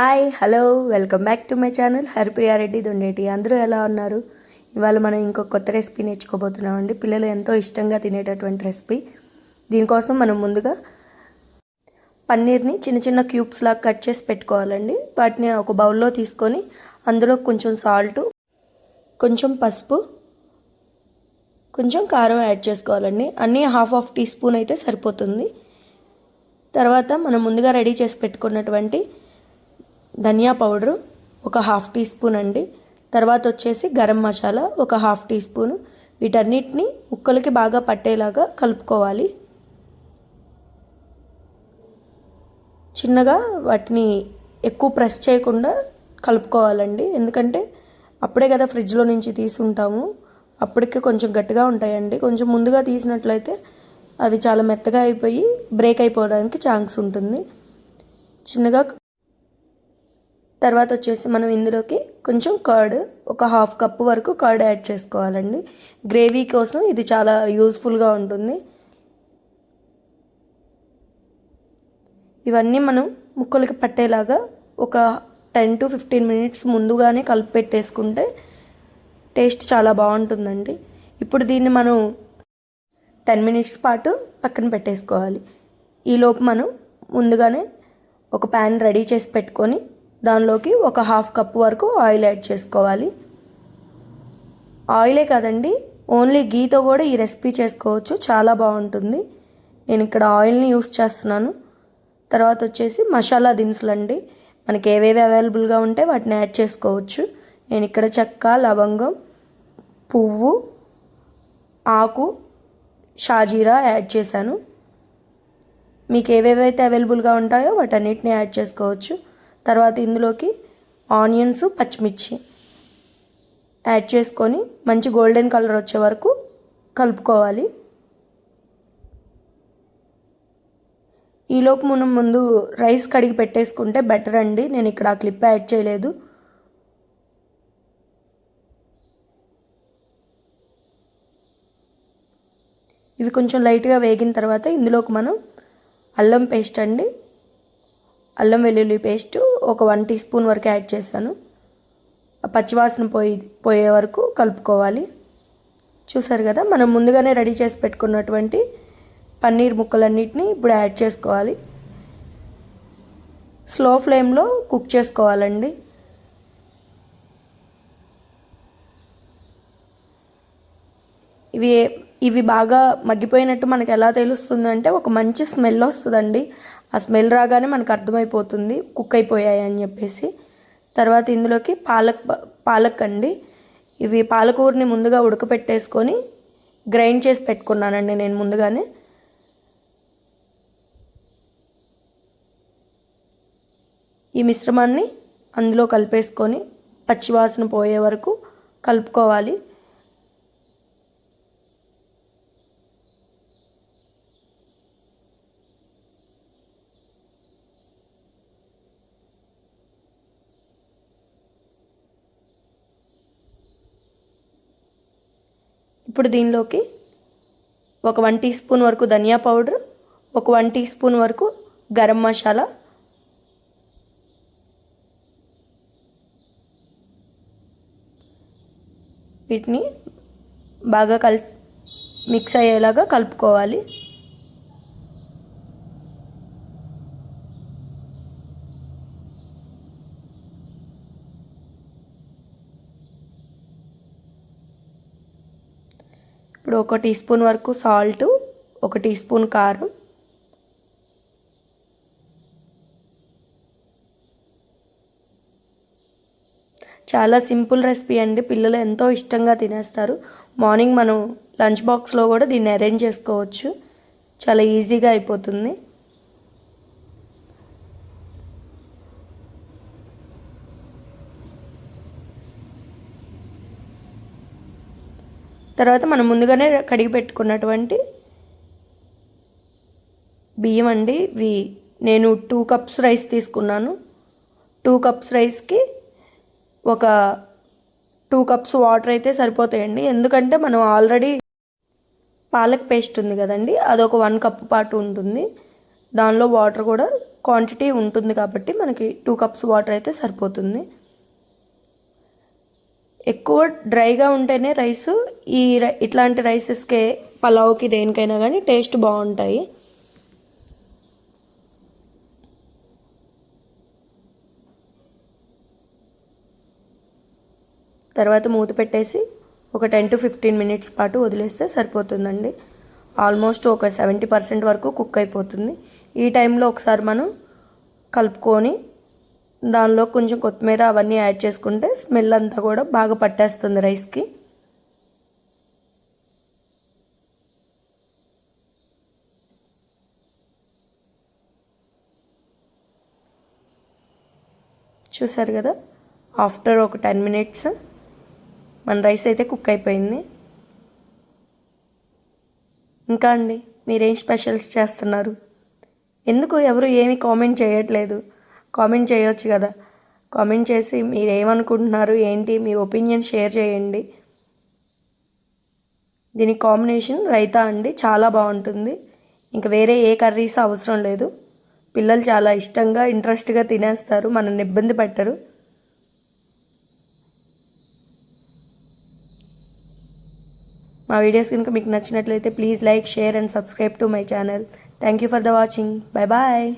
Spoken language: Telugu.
Hi hello welcome back to my channel Haripriya Reddy Dondeti. అందరూ ఎలా ఉన్నారు? ఇవాళ మనం ఇంకో కొత్త రెసిపీ నేర్చుకోబోతున్నామండి పిల్లలు ఎంతో ఇష్టంగా తినేటటువంటి రెసిపీ. దీనికోసం మనం ముందుగా పన్నీర్ని చిన్న చిన్న క్యూబ్స్ లాగా కట్ చేసి పెట్టుకోవాలండి. వాటిని ఒక బౌల్లో తీసుకొని అందులో కొంచెం సాల్ట్ కొంచెం పసుపు కొంచెం కారం యాడ్ చేసుకోవాలండి. అన్నీ హాఫ్ హాఫ్ టీ స్పూన్ అయితే సరిపోతుంది. తర్వాత మనం ముందుగా రెడీ చేసి పెట్టుకున్నటువంటి ధనియా పౌడరు ఒక హాఫ్ టీ స్పూన్ అండి. తర్వాత వచ్చేసి గరం మసాలా ఒక హాఫ్ టీ స్పూన్. వీటన్నిటిని ముక్కలకి బాగా పట్టేలాగా కలుపుకోవాలి. చిన్నగా వాటిని ఎక్కువ ప్రెస్ చేయకుండా కలుపుకోవాలండి. ఎందుకంటే అప్పుడే కదా ఫ్రిడ్జ్లో నుంచి తీసుంటాము. అప్పటికే కొంచెం గట్టిగా ఉంటాయండి. కొంచెం ముందుగా తీసినట్లయితే అవి చాలా మెత్తగా అయిపోయి బ్రేక్ అయిపోవడానికి ఛాన్స్ ఉంటుంది. చిన్నగా తర్వాత వచ్చేసి మనం ఇందులోకి కొంచెం కర్డ్ ఒక హాఫ్ కప్ వరకు కర్డ్ యాడ్ చేసుకోవాలండి. గ్రేవీ కోసం ఇది చాలా యూస్ఫుల్గా ఉంటుంది. ఇవన్నీ మనం ముక్కలకి పట్టేలాగా ఒక టెన్ టు ఫిఫ్టీన్ మినిట్స్ ముందుగానే కలిపి పెట్టేసుకుంటే టేస్ట్ చాలా బాగుంటుందండి. ఇప్పుడు దీన్ని మనం టెన్ మినిట్స్ పాటు పక్కన పెట్టేసుకోవాలి. ఈలోపు మనం ముందుగానే ఒక ప్యాన్ రెడీ చేసి పెట్టుకొని దానిలోకి ఒక హాఫ్ కప్ వరకు ఆయిల్ యాడ్ చేసుకోవాలి. ఆయిలే కదండి ఓన్లీ గీతో కూడా ఈ రెసిపీ చేసుకోవచ్చు చాలా బాగుంటుంది. నేను ఇక్కడ ఆయిల్ని యూస్ చేస్తున్నాను. తర్వాత వచ్చేసి మసాలా దినుసులు అండి మనకి ఏవేవి అవైలబుల్గా ఉంటే వాటిని యాడ్ చేసుకోవచ్చు. నేను ఇక్కడ చెక్క లవంగం పువ్వు ఆకు షాజీరా యాడ్ చేశాను. మీకు ఏవేవైతే అవైలబుల్గా ఉంటాయో వాటన్నిటిని యాడ్ చేసుకోవచ్చు. తర్వాత ఇందులోకి ఆనియన్స్ పచ్చిమిర్చి యాడ్ చేసుకొని మంచి గోల్డెన్ కలర్ వచ్చే వరకు కలుపుకోవాలి. ఈలోపు మనం ముందు రైస్ కడిగి పెట్టేసుకుంటే బెటర్ అండి. నేను ఇక్కడ ఆ క్లిప్ యాడ్ చేయలేదు. ఇవి కొంచెం లైట్గా వేగిన తర్వాత ఇందులోకి మనం అల్లం పేస్ట్ అండి. అల్లం వెల్లుల్లి పేస్టు ఒక వన్ టీ స్పూన్ వరకు యాడ్ చేశాను. పచ్చివాసన పోయి పోయే వరకు కలుపుకోవాలి. చూసారు కదా మనం ముందుగానే రెడీ చేసి పెట్టుకున్నటువంటి పన్నీర్ ముక్కలన్నిటిని ఇప్పుడు యాడ్ చేసుకోవాలి. స్లో ఫ్లేమ్లో కుక్ చేసుకోవాలండి. ఇవి ఇవి బాగా మగ్గిపోయినట్టు మనకు ఎలా తెలుస్తుంది అంటే ఒక మంచి స్మెల్ వస్తుందండి. ఆ స్మెల్ రాగానే మనకు అర్థమైపోతుంది కుక్ అయిపోయాయి అని చెప్పేసి. తర్వాత ఇందులోకి పాలక్ పాలక్ అండి. ఇవి పాలకూరని ముందుగా ఉడకపెట్టేసుకొని గ్రైండ్ చేసి పెట్టుకున్నానండి నేను ముందుగానే. ఈ మిశ్రమాన్ని అందులో కలిపేసుకొని పచ్చివాసన పోయే వరకు కలుపుకోవాలి. ఇప్పుడు దీనిలోకి ఒక వన్ టీ స్పూన్ వరకు ధనియా పౌడర్ ఒక వన్ టీ స్పూన్ వరకు గరం మసాలా వీటిని బాగా కలిసి మిక్స్ అయ్యేలాగా కలుపుకోవాలి. ఇప్పుడు ఒక టీ స్పూన్ వరకు సాల్ట్ ఒక టీ స్పూన్ కారం. చాలా సింపుల్ రెసిపీ అండి. పిల్లలు ఎంతో ఇష్టంగా తినేస్తారు. మార్నింగ్ మనం లంచ్ బాక్స్లో కూడా దీన్ని అరేంజ్ చేసుకోవచ్చు. చాలా ఈజీగా అయిపోతుంది. తర్వాత మనం ముందుగానే కడిగి పెట్టుకున్నటువంటి బియ్యం అండి. ఇవి నేను టూ కప్స్ రైస్ తీసుకున్నాను. టూ కప్స్ రైస్కి ఒక టూ కప్స్ వాటర్ అయితే సరిపోతాయండి. ఎందుకంటే మనం ఆల్రెడీ పాలక్ పేస్ట్ ఉంది కదండి అదొక వన్ కప్ పాటు ఉంటుంది. దానిలో వాటర్ కూడా క్వాంటిటీ ఉంటుంది కాబట్టి మనకి టూ కప్స్ వాటర్ అయితే సరిపోతుంది. ఎక్కువ డ్రైగా ఉంటేనే రైస్ ఈ రై- ఇట్లాంటి రైసెస్కే పలావ్కి దేనికైనా కానీ టేస్ట్ బాగుంటాయి తర్వాత మూత పెట్టేసి ఒక టెన్ టు ఫిఫ్టీన్ మినిట్స్ పాటు వదిలేస్తే సరిపోతుందండి. ఆల్మోస్ట్ ఒక సెవెంటీ పర్సెంట్ వరకు కుక్ అయిపోతుంది. ఈ టైంలో ఒకసారి మనం కలుపుకొని దానిలో కొంచెం కొత్తిమీర అవన్నీ యాడ్ చేసుకుంటే స్మెల్ అంతా కూడా బాగా పట్టేస్తుంది రైస్కి. చూసారు కదా? ఆఫ్టర్ ఒక టెన్ మినిట్స్ మన రైస్ అయితే కుక్ అయిపోయింది. ఇంకా అండి మీరేం స్పెషల్స్ చేస్తున్నారు? ఎందుకు ఎవరు ఏమి కామెంట్ చేయట్లేదు? కామెంట్ చేయొచ్చు కదా. కామెంట్ చేసి మీరు ఏమనుకుంటున్నారు ఏంటి మీ ఒపీనియన్ షేర్ చేయండి. దీని కాంబినేషన్ రైతా అండి చాలా బాగుంటుంది. ఇంకా వేరే ఏ కర్రీస్ అవసరం లేదు. పిల్లలు చాలా ఇష్టంగా ఇంట్రెస్ట్గా తినేస్తారు మనల్ని ఇబ్బంది పెట్టరు. మా వీడియోస్ కనుక మీకు నచ్చినట్లయితే please like share and subscribe to my channel. Thank you for the watching. Bye bye.